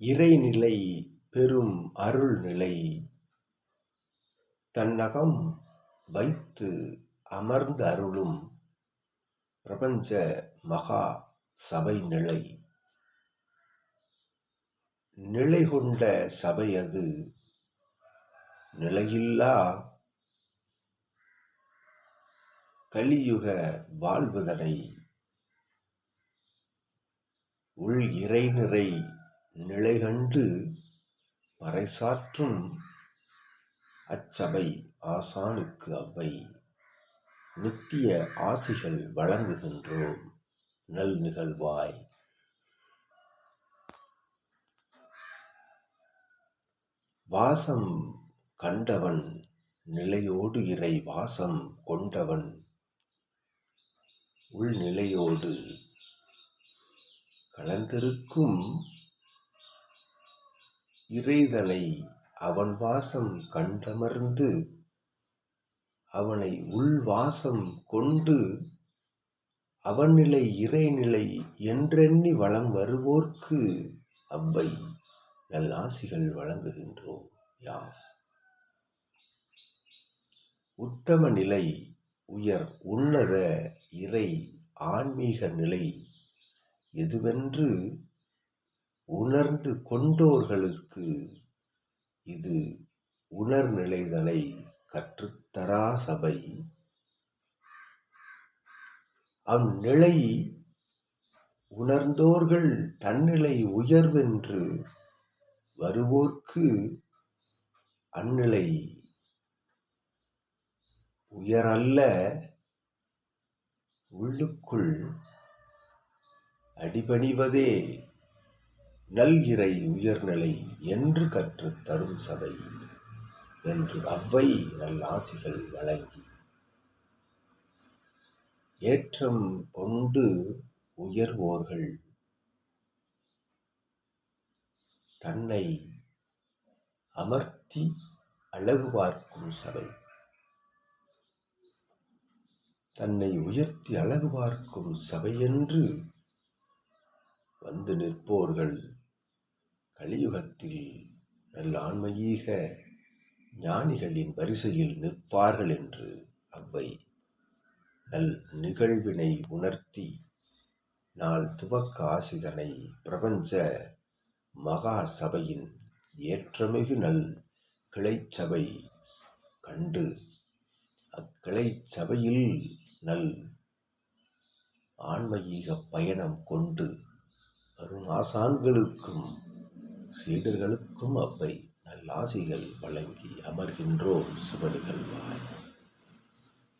இறைநிலை பெரும் அருள்நிலை. தன்னகம் வைத்து அமர்ந்தருளும் பிரபஞ்ச மகா சபை நிலை நிலை கொண்ட சபையது நிலையில்லா கலியுக வாழ்வதனை. உள் இறைநிறை நிலைகண்டு பறைசாற்றும் அச்சபை ஆசானுக்கு அவ்வை. நித்திய ஆசிகள் வழங்குகின்றோம் நல் நிகழ்வாய். வாசம் கண்டவன் நிலையோடு இறை வாசம் கொண்டவன். உள்நிலையோடு கலந்திருக்கும் இறைதலை அவன் வாசம் கண்டமர்ந்து அவனை உள்வாசம் கொண்டு அவன்நிலை இறைநிலை என்றெண்ணி வளம் வருவோர்க்கு அவ்வை நல்லாசிகள் வழங்குகின்றோம் யாம். உத்தம நிலை உயர் உன்னத இறை ஆன்மீக நிலை எதுவென்று உணர்ந்து கொண்டோர்களுக்கு இது உணர்நிலைதலை கற்றுத்தரா சபை. அந்நிலை உணர்ந்தோர்கள் தன்னிலை உயர்வென்று வருவோர்க்கு அந்நிலை உயரல்ல உள்ளுக்குள் அடிபணிவதே நல் இறை உயர்நிலை என்று கற்றுத் தரும் சபை என்று அவ்வை நல்லாசிகள் வழங்கி. ஏற்றம் கொண்டு உயர்வோர்கள் தன்னை அமர்த்தி அழகு பார்க்கும் சபை. தன்னை உயர்த்தி அழகு பார்க்கும் சபை என்று வந்து நிற்போர்கள். கலியுகத்தில் நல்ல ஞானிகளின் வரிசையில் நிற்பார்கள் என்று அவ்வை நல் நிகழ்வினை உணர்த்தி நாள் துவக்க ஆசிதனை பிரபஞ்ச மகா சபையின் ஏற்றமிகு நல் கிளைச்சபை கண்டு அக்கிளை சபையில் நல் ஆன்மீக பயணம் கொண்டு வரும் ஆசான்களுக்கும் சீடர்களுக்கும் அவ்வை நல்லாசிகள் வழங்கி அமர்கின்றோம் சுப வாய்.